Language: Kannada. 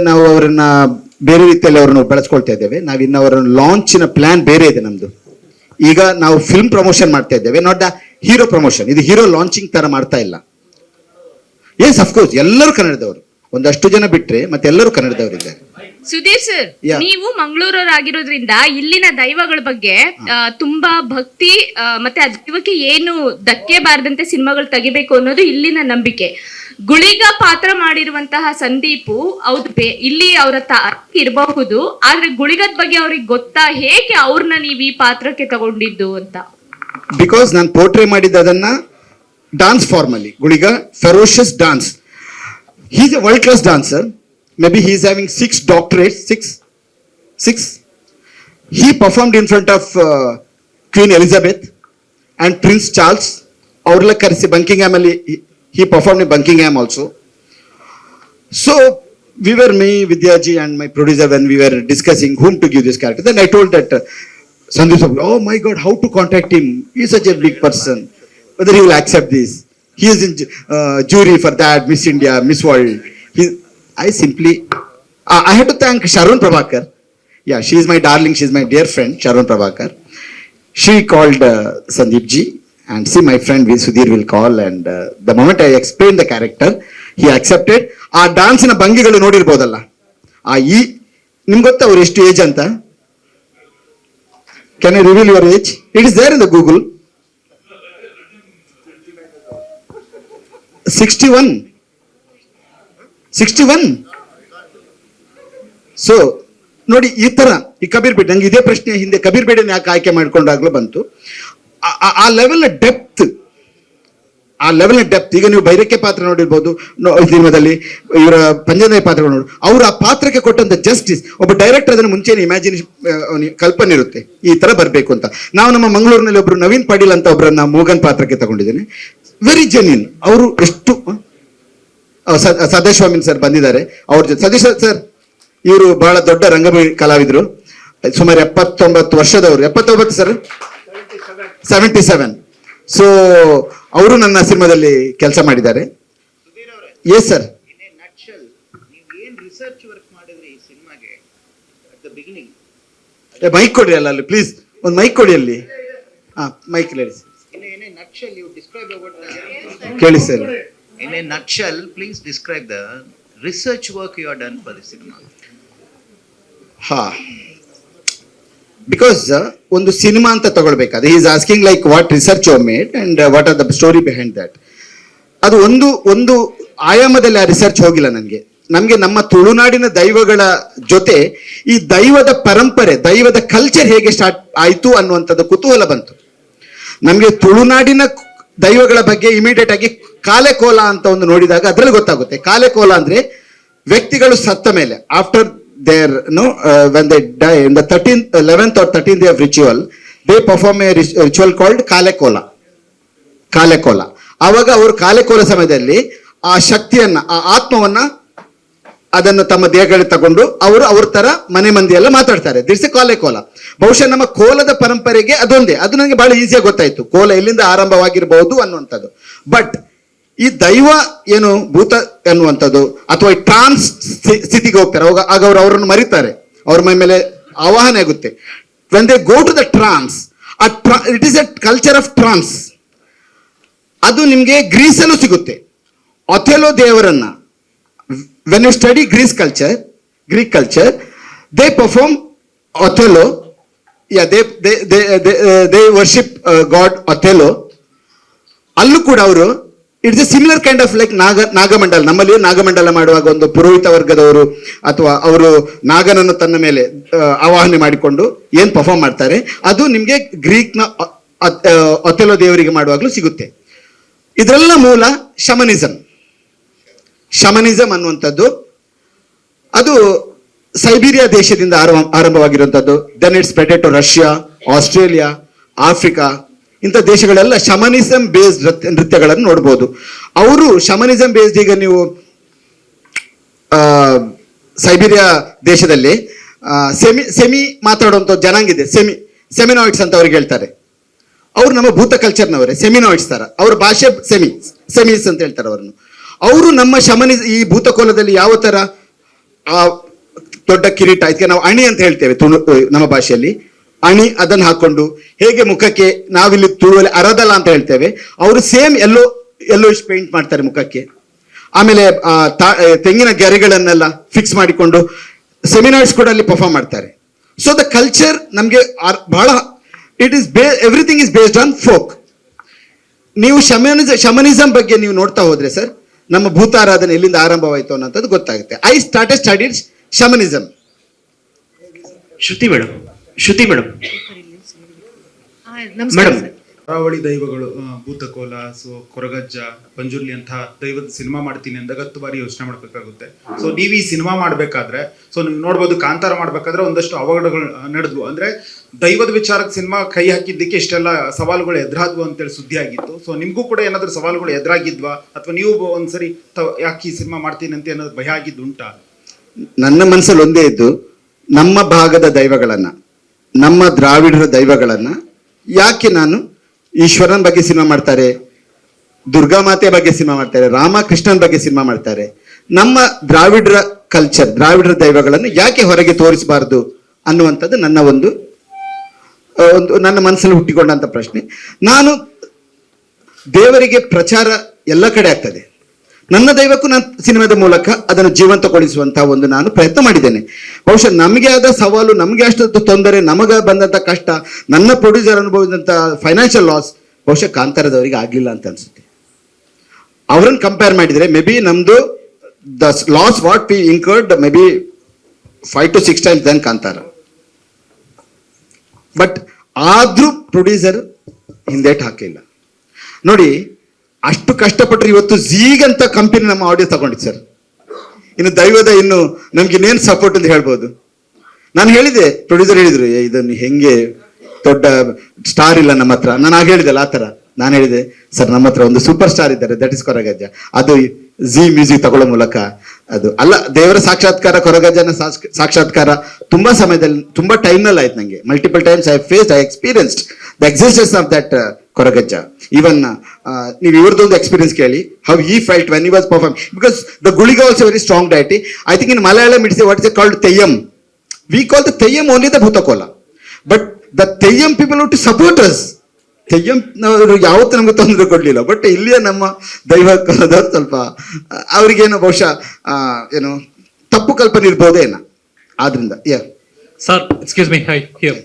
ನಾವು ಅವರನ್ನ ಬೇರೆ ರೀತಿಯಲ್ಲಿ ಅವರನ್ನು ಬಳಸ್ಕೊಳ್ತಾ ಇದ್ದೇವೆ. ನಾವು ಇನ್ನು ಅವರ ಲಾಂಚಿನ ಪ್ಲಾನ್ ಬೇರೆ ಇದೆ ನಮ್ದು. ಈಗ ನಾವು ಫಿಲ್ಮ್ ಪ್ರಮೋಷನ್ ಮಾಡ್ತಾ ಇದ್ದೇವೆ. ನಾಟ್ ಹೀರೋ ಪ್ರಮೋಷನ್ ಇದು ಹೀರೋ ಲಾಂಚಿಂಗ್ ತರ ಮಾಡ್ತಾ ಇಲ್ಲ. ಎಸ್ ಅಫ್ಕೋರ್ಸ್ ಎಲ್ಲರೂ ಕನ್ನಡದವರು. ಒಂದಷ್ಟು ಜನ ಬಿಟ್ರೆ ಮತ್ತೆ ಎಲ್ಲರೂ ಕನ್ನಡದವರಿದ್ದಾರೆ ಸುಧೀರ್ ಸರ್. ನೀವು ಮಂಗಳೂರವರಾಗಿರೋದ್ರಿಂದ ಇಲ್ಲಿನ ದೈವಗಳ ಬಗ್ಗೆ ತುಂಬಾ ಭಕ್ತಿ ಮತ್ತೆ ಆ ದೈವಕ್ಕೆ ಏನು ಧಕ್ಕೆ ಬಾರದಂತೆ ಸಿನಿಮಾಗಳು ತೆಗಿಬೇಕು ಅನ್ನೋದು ಇಲ್ಲಿನ ನಂಬಿಕೆ. ಗುಳಿಗ ಪಾತ್ರ ಮಾಡಿರುವಂತಹ ಸಂದೀಪು ಹೌದು ಇಲ್ಲಿ ಅವರ ಇರಬಹುದು, ಆದ್ರೆ ಗುಳಿಗದ ಬಗ್ಗೆ ಅವ್ರಿಗೆ ಗೊತ್ತಾ? ಹೇಗೆ ಅವ್ರನ್ನ ನೀವು ಈ ಪಾತ್ರಕ್ಕೆ ತಗೊಂಡಿದ್ದು ಅಂತ? ಬಿಕಾಸ್ ನಾನು ಪೋರ್ಟ್ರೇ ಮಾಡಿದ್ದ ಅದನ್ನ ಡಾನ್ಸ್ ಫಾರ್ಮಲ್ಲಿ Guliga ferocious dance he's a world class dancer maybe he's having six doctorate six six he performed in front of queen Elizabeth and prince Charles ಅವ್ರೆಲ್ಲ ಕರೆಸಿ ಬಂಕಿಂಗ್ ಅಲ್ಲಿ he performed in Buckingham also. So we were me, Vidyaji and my producer when we were discussing whom to give this character. Then I told that uh, Sandeep, Sabri, oh my God, how to contact him? He is such a big person. Whether he will accept this? He is in uh, jury for that, Miss India, Miss World. He, I simply, uh, I had to thank Sharon Prabhakar. Yeah, she is my darling. She is my dear friend, Sharon Prabhakar. She called uh, Sandeep ji and see my friend V. Sudhir will call and uh, the moment I explained the character, he accepted. ಆ ಡಾನ್ಸಿನ ಭಂಗಿಗಳು ನೋಡಿರ್ಬೋದಲ್ಲ? ಆ ಈ ನಿಮ್ಗೆ ಗೊತ್ತಾ ಅವ್ರು ಎಷ್ಟು ಏಜ್ ಅಂತ? Can I reveal your age it is there in the Google sixty one sixty one so ನೋಡಿ ಈ ತರ ಈ ಕಬೀರ್ ಬೇಡ ನಂಗೆ ಇದೇ ಪ್ರಶ್ನೆ ಹಿಂದೆ ಕಬೀರ್ ಬೇಡನ ಯಾಕೆ ಆಯ್ಕೆ ಮಾಡ್ಕೊಂಡಾಗ್ಲೂ ಬಂತು. ಆ- ಲೆವೆಲ್ ಡೆಪ್ತ್ ಆ ಲೆವೆಲ್ ಡೆಪ್ತ್ ಈಗ ನೀವು ಬೈರಕ್ಕೆ ಪಾತ್ರ ನೋಡಿರ್ಬೋದು ಸಿನಿಮಾದಲ್ಲಿ ಇವರ ಪಂಜನ ಪಾತ್ರಗಳು ನೋಡಿ ಅವ್ರು ಆ ಪಾತ್ರಕ್ಕೆ ಕೊಟ್ಟಂತ ಜಸ್ಟಿಸ್ ಒಬ್ಬ ಡೈರೆಕ್ಟರ್ ಅದನ್ನು ಮುಂಚೆ ಇಮ್ಯಾಜಿನೇಷನ್ ಕಲ್ಪನೆ ಇರುತ್ತೆ ಈ ತರ ಬರಬೇಕು ಅಂತ. ನಾವು ನಮ್ಮ ಮಂಗಳೂರಿನಲ್ಲಿ ಒಬ್ರು ನವೀನ್ ಪಾಟೀಲ್ ಅಂತ ಒಬ್ಬರನ್ನ ಮೋಗನ್ ಪಾತ್ರಕ್ಕೆ ತಗೊಂಡಿದ್ದೇನೆ. ವೆರಿ ಜೆನ್ಯೂನ್ ಅವರು ಎಷ್ಟು ಆ, ಸ- ಸದಾಶಿವಾಮಿನ್ ಸರ್ ಬಂದಿದ್ದಾರೆ ಅವ್ರ ಜೊತೆ ಸದೇಶ್ ಸರ್ ಇವರು ಬಹಳ ದೊಡ್ಡ ರಂಗಭೂಮಿ ಕಲಾವಿದರು ಸುಮಾರು ಎಪ್ಪತ್ತೊಂಬತ್ತು ವರ್ಷದವರು ಎಪ್ಪತ್ತೊಂಬತ್ತು ಸರ್ ಸೆವೆಂಟಿ ಸೆವೆನ್ ಸೊ ಅವರು ನನ್ನ ಸಿನಿಮಾದಲ್ಲಿ ಕೆಲಸ ಮಾಡಿದ್ದಾರೆ. Yes sir work beginning mike ಕೊಡಿ ಅಲ್ಲ ಅಲ್ಲಿ ಪ್ಲೀಸ್ ಒಂದು ಮೈಕ್ ಕೊಡಿ ಅಲ್ಲಿ. ಹಾ ಮೈಕ್ ಹೇಳಿ ಅಬೌಟ್ ಕೇಳಿ sir please describe the research work you are done cinema ಹಾ. ಬಿಕಾಸ್ ಒಂದು ಸಿನಿಮಾ ಅಂತ ತಗೊಳ್ಬೇಕಾದ್ರೆ is asking like what research oh made and what are the story behind that ಅದು ಒಂದು ಒಂದು ಆಯಾಮದಲ್ಲಿ ಆ ರಿಸರ್ಚ್ ಹೋಗಿಲ್ಲ ನನಗೆ. ನಮಗೆ ನಮ್ಮ ತುಳುನಾಡಿನ ದೈವಗಳ ಜೊತೆ ಈ ದೈವದ ಪರಂಪರೆ, ದೈವದ ಕಲ್ಚರ್ ಹೇಗೆ ಸ್ಟಾರ್ಟ್ ಆಯಿತು ಅನ್ನುವಂಥದ್ದು ಕುತೂಹಲ ಬಂತು. ನಮಗೆ ತುಳುನಾಡಿನ ದೈವಗಳ ಬಗ್ಗೆ ಇಮಿಡಿಯೇಟ್ ಆಗಿ ಕಾಲೆಕೋಲ ಅಂತ ಒಂದು ನೋಡಿದಾಗ ಅದರಲ್ಲಿ ಗೊತ್ತಾಗುತ್ತೆ. ಕಾಲೆಕೋಲ ಅಂದ್ರೆ ವ್ಯಕ್ತಿಗಳು ಸತ್ತ ಮೇಲೆ after there no when they die in the thirteen eleventh or thirteen day of ritual they perform a ritual called Kalekola Kalekola ಆವಾಗ ಅವರು ಕಾಲೆಕೋಲ ಸಮಯದಲ್ಲಿ ಆ ಶಕ್ತಿಯನ್ನ, ಆ ಆತ್ಮವನ್ನ ಅದನ್ನು ತಮ್ಮ ದೇಹಗಳಿಗೆ ತಗೊಂಡು ಅವರು ಅವ್ರ ತರ ಮನೆ ಮಂದಿ ಎಲ್ಲ ಮಾತಾಡ್ತಾರೆ ದಿರ್ಸಿ ಕಾಲೆ ಕೋಲ ಬಹುಶಃ ನಮ್ಮ ಕೋಲದ ಪರಂಪರೆಗೆ ಅದೊಂದೇ. ಅದು ನನಗೆ ಬಹಳ ಈಸಿಯಾಗಿ ಗೊತ್ತಾಯ್ತು. ಕೋಲ ಎಲ್ಲಿಂದ ಆರಂಭವಾಗಿರಬಹುದು ಅನ್ನುವಂಥದ್ದು. ಬಟ್ ಈ ದೈವ ಏನು ಭೂತ ಎನ್ನುವಂಥದ್ದು, ಅಥವಾ ಈ ಟ್ರಾನ್ಸ್ ಸ್ಥಿತಿಗೆ ಹೋಗ್ತಾರೆ. ಅವಾಗ ಆಗ ಅವರು ಅವರನ್ನು ಮರಿತಾರೆ. ಅವ್ರ ಮೈ ಮೇಲೆ ಆವಾಹನೆ ಆಗುತ್ತೆ. When they go to the trance ಆ ಟ್ರಾ it is a culture of trance ಅದು ನಿಮಗೆ ಗ್ರೀಸಲ್ಲೂ ಸಿಗುತ್ತೆ. ಅಥೆಲೋ ದೇವರನ್ನ when you study Greece culture Greek culture they perform ಅಥೆಲೋ yeah they they they worship god ಅಥೆಲೋ. ಅಲ್ಲೂ ಕೂಡ ಅವರು it's a similar kind of like Naga Nagamandala ನಮ್ಮಲ್ಲಿ ನಾಗಮಂಡಲ ಮಾಡುವಾಗ ಒಂದು ಪುರೋಹಿತ ವರ್ಗದವರು ಅಥವಾ ಅವರು ನಾಗನನ್ನು ತನ್ನ ಮೇಲೆ ಆವಾಹನೆ ಮಾಡಿಕೊಂಡು ಏನ್ ಪರ್ಫಾರ್ಮ್ ಮಾಡ್ತಾರೆ, ಅದು ನಿಮಗೆ ಗ್ರೀಕ್ನ ಒಥೆಲೋ ದೇವರಿಗೆ ಮಾಡುವಾಗಲೂ ಸಿಗುತ್ತೆ. ಇದರೆಲ್ಲ ಮೂಲ ಶಮನಿಸಮ್ ಶಮನಿಸಂ ಅನ್ನುವಂಥದ್ದು, ಅದು ಸೈಬೀರಿಯಾ ದೇಶದಿಂದ ಆರಂಭ, ಆರಂಭವಾಗಿರುವಂಥದ್ದು. Then it's spreaded to Russia Australia Africa ಇಂಥ ದೇಶಗಳೆಲ್ಲ ಶಮನಿಸಂ ಬೇಸ್ಡ್ ನೃತ್ಯಗಳನ್ನು ನೋಡ್ಬೋದು. ಅವರು ಶಮನಿಸಂ ಬೇಸ್ಡ್ ಈಗ ನೀವು ಸೈಬೀರಿಯಾ ದೇಶದಲ್ಲಿ ಸೆಮಿ ಸೆಮಿ ಮಾತಾಡುವಂಥ ಜನಾಂಗ ಇದೆ. ಸೆಮಿ, ಸೆಮಿನಾಯ್ಡ್ಸ್ ಅಂತ ಅವ್ರಿಗೆ ಹೇಳ್ತಾರೆ. ಅವರು ನಮ್ಮ ಭೂತ ಕಲ್ಚರ್ನವರೇ ಸೆಮಿನಾಯ್ಡ್ಸ್ ತರ ಅವ್ರ ಭಾಷೆ ಸೆಮಿ, ಸೆಮೀಸ್ ಅಂತ ಹೇಳ್ತಾರೆ ಅವರನ್ನು. ಅವರು ನಮ್ಮ ಶಮನಿ, ಈ ಭೂತಕೋಲದಲ್ಲಿ ಯಾವ ಆ, ದೊಡ್ಡ ಕಿರೀಟ, ಇದಕ್ಕೆ ನಾವು ಅಣಿ ಅಂತ ಹೇಳ್ತೇವೆ ತುಳು ನಮ್ಮ ಭಾಷೆಯಲ್ಲಿ. ಅಣಿ ಅದನ್ನು ಹಾಕೊಂಡು ಹೇಗೆ ಮುಖಕ್ಕೆ ನಾವಿಲ್ಲಿ ತುಳುವಲ್ಲಿ ಅರದಲ್ಲ ಅಂತ ಹೇಳ್ತೇವೆ. ಅವರು ಸೇಮ್ ಎಲ್ಲೋ ಎಲ್ಲೋ ಪೇಂಟ್ ಮಾಡ್ತಾರೆ ಮುಖಕ್ಕೆ. ಆಮೇಲೆ ತೆಂಗಿನ ಗೆರೆಗಳನ್ನೆಲ್ಲ ಫಿಕ್ಸ್ ಮಾಡಿಕೊಂಡು ಸೆಮಿನಾರ್ಸ್ ಕೂಡ ಅಲ್ಲಿ ಪರ್ಫಾರ್ಮ್ ಮಾಡ್ತಾರೆ. ಸೊ ದ ಕಲ್ಚರ್ ನಮಗೆ ಬಹಳ ಇಟ್ ಇಸ್ ಬೇ everything is based on folk ನೀವು ಶಮನಿಸ ಶಮನಿಸಂ ಬಗ್ಗೆ ನೀವು ನೋಡ್ತಾ ಹೋದ್ರೆ ಸರ್, ನಮ್ಮ ಭೂತಾರಾಧನೆ ಎಲ್ಲಿಂದ ಆರಂಭವಾಯಿತು ಅನ್ನೋಂಥದ್ದು ಗೊತ್ತಾಗುತ್ತೆ. I started studies shamanism Shruti madam Shruti madam. Madam. Karavali ದೈವಗಳು Bhuta Kola so Koragajja Panjurli ಅಂತ ದೈವದ ಸಿನಿಮಾ ಮಾಡ್ತೀನಿ ಅಂದಾಗ ಹತ್ತು ಬಾರಿ ಯೋಚನೆ ಮಾಡ್ಬೇಕಾಗುತ್ತೆ. ಸೊ ನೀವು ಈ ಸಿನಿಮಾ ಮಾಡ್ಬೇಕಾದ್ರೆ ಸೊ ನೀವು ನೋಡ್ಬೋದು ಕಾಂತಾರ ಮಾಡ್ಬೇಕಾದ್ರೆ ಒಂದಷ್ಟು ಅವಘಡಗಳು ನಡೆದ್ವು. ಅಂದ್ರೆ ದೈವದ ವಿಚಾರಕ್ಕೆ ಸಿನಿಮಾ ಕೈ ಹಾಕಿದ್ದಕ್ಕೆ ಇಷ್ಟೆಲ್ಲ ಸವಾಲುಗಳು ಎದುರಾದ್ವು ಅಂತೇಳಿ ಸುದ್ದಿ ಆಗಿತ್ತು. ಸೊ ನಿಮ್ಗೂ ಕೂಡ ಏನಾದ್ರು ಸವಾಲುಗಳು ಎದುರಾಗಿದ್ವಾ? ಅಥವಾ ನೀವು ಒಂದ್ಸರಿ ತ- ಯಾಕೆ ಈ ಸಿನಿಮಾ ಮಾಡ್ತೀನಿ ಅಂತ ಏನಾದ್ರು ಭಯ ಆಗಿದ್ದು ಉಂಟಾ ನನ್ನ ಮನಸ್ಸಲ್ಲಿ ಒಂದೇ ಇದ್ದು ನಮ್ಮ ಭಾಗದ ದೈವಗಳನ್ನ. ನಮ್ಮ ದ್ರಾವಿಡರ ದೈವಗಳನ್ನ ಯಾಕೆ ನಾನು ಈಶ್ವರನ ಬಗ್ಗೆ ಸಿನಿಮಾ ಮಾಡ್ತಾರೆ, ದುರ್ಗಾ ಮಾತೆ ಬಗ್ಗೆ ಸಿನಿಮಾ ಮಾಡ್ತಾರೆ, ರಾಮಕೃಷ್ಣನ ಬಗ್ಗೆ ಸಿನಿಮಾ ಮಾಡ್ತಾರೆ, ನಮ್ಮ ದ್ರಾವಿಡರ ಕಲ್ಚರ್ ದ್ರಾವಿಡರ ದೈವಗಳನ್ನು ಯಾಕೆ ಹೊರಗೆ ತೋರಿಸಬಾರದು ಅನ್ನುವಂಥದ್ದು ನನ್ನ ಒಂದು ಒಂದು ನನ್ನ ಮನಸ್ಸಲ್ಲಿ ಹುಟ್ಟಿಕೊಂಡಂತ ಪ್ರಶ್ನೆ. ನಾನು ದೇವರಿಗೆ ಪ್ರಚಾರ ಎಲ್ಲ ಕಡೆ ಆಗ್ತದೆ. ನನ್ನ ದೈವಕ್ಕೂ ನಾನು ಸಿನಿಮಾದ ಮೂಲಕ ಅದನ್ನು ಜೀವಂತಗೊಳಿಸುವಂತಹ ಒಂದು ನಾನು ಪ್ರಯತ್ನ ಮಾಡಿದ್ದೇನೆ. ಬಹುಶಃ ನಮಗೆ ಆದ ಸವಾಲು, ನಮಗೆ ಅಷ್ಟೊಂದು ತೊಂದರೆ, ನಮಗೆ ಬಂದಂತ ಕಷ್ಟ, ನನ್ನ ಪ್ರೊಡ್ಯೂಸರ್ ಅನುಭವಿಸಿದಂತ ಫೈನಾನ್ಷಿಯಲ್ ಲಾಸ್ ಬಹುಶಃ ಕಾಂತಾರದವರಿಗೆ ಆಗಿಲ್ಲ ಅಂತ ಅನ್ಸುತ್ತೆ. ಅವರನ್ನು ಕಂಪೇರ್ ಮಾಡಿದರೆ ಮೇ ಬಿ ನಮ್ದು the loss what we incurred maybe five to six times than Kantara. But ಆದ್ರೂ ಪ್ರೊಡ್ಯೂಸರ್ ಹಿಂದೇಟ್ ಹಾಕಿಲ್ಲ. ನೋಡಿ ಅಷ್ಟು ಕಷ್ಟಪಟ್ಟರೆ ಇವತ್ತು ಝೀಗಂತ ಕಂಪನಿ ನಮ್ಮ ಆಡಿಯೋ ತಗೊಂಡಿತ್ತು ಸರ್ ಇನ್ನು ದೈವದ ಇನ್ನು ನಮ್ಗೆ ಇನ್ನೇನು ಸಪೋರ್ಟ್ ಅಂತ ಹೇಳ್ಬೋದು. ನಾನು ಹೇಳಿದೆ ಪ್ರೊಡ್ಯೂಸರ್ ಹೇಳಿದ್ರು "ಏ, ಇದನ್ನು ಹೆಂಗೆ ದೊಡ್ಡ ಸ್ಟಾರ್ ಇಲ್ಲ ನಮ್ಮ ಹತ್ರ. ನಾನು ಆಗ ಹೇಳಿದೆಲ್ಲ ಆ ಥರ. ನಾನು ಹೇಳಿದೆ ಸರ್ ನಮ್ಮ ಹತ್ರ ಒಂದು ಸೂಪರ್ ಸ್ಟಾರ್ ಇದ್ದಾರೆ ದಟ್ ಇಸ್ ಕೊರಗಜ್ಜ ಅದು ಜಿ ಮ್ಯೂಸಿಕ್ ತಗೊಳ್ಳೋ ಮೂಲಕ ಅದು. ಅಲ್ಲ ದೇವರ ಸಾಕ್ಷಾತ್ಕಾರ ಕೊರಗಜ್ಜನ ಸಾಕ್ಷ- ಸಾಕ್ಷಾತ್ಕಾರ ತುಂಬಾ ಸಮಯದಲ್ಲಿ ತುಂಬಾ ಟೈಮ್ನಲ್ಲಿ ಆಯ್ತು ನನಗೆ multiple times I face I experienced the existence of that Koragajja. Even ನೀವು ಇವ್ರದ್ದೊಂದು ಎಕ್ಸ್ಪೀರಿಯನ್ಸ್ ಕೇಳಿ ಹೌ ಈ fight when you was perform because the Guliga also very strong deity I think in Malayalam it's what is called Theyyam we call the Theyyam only the Bhootakola but the Theyyam people to support us Theyyam ಅವರು ಯಾವತ್ತೂ ನಮ್ಗೆ ತೊಂದರೆ ಕೊಡಲಿಲ್ಲ. ಬಟ್ ಇಲ್ಲಿಯ ನಮ್ಮ ದೈವ ಕೋಲದವ್ರು ಸ್ವಲ್ಪ ಅವರಿಗೇನು ಬಹುಶಃ ಏನು ತಪ್ಪು ಕಲ್ಪನೆ ಇರ್ಬೋದೇನ. ಆದ್ರಿಂದ yeah sir excuse me hi here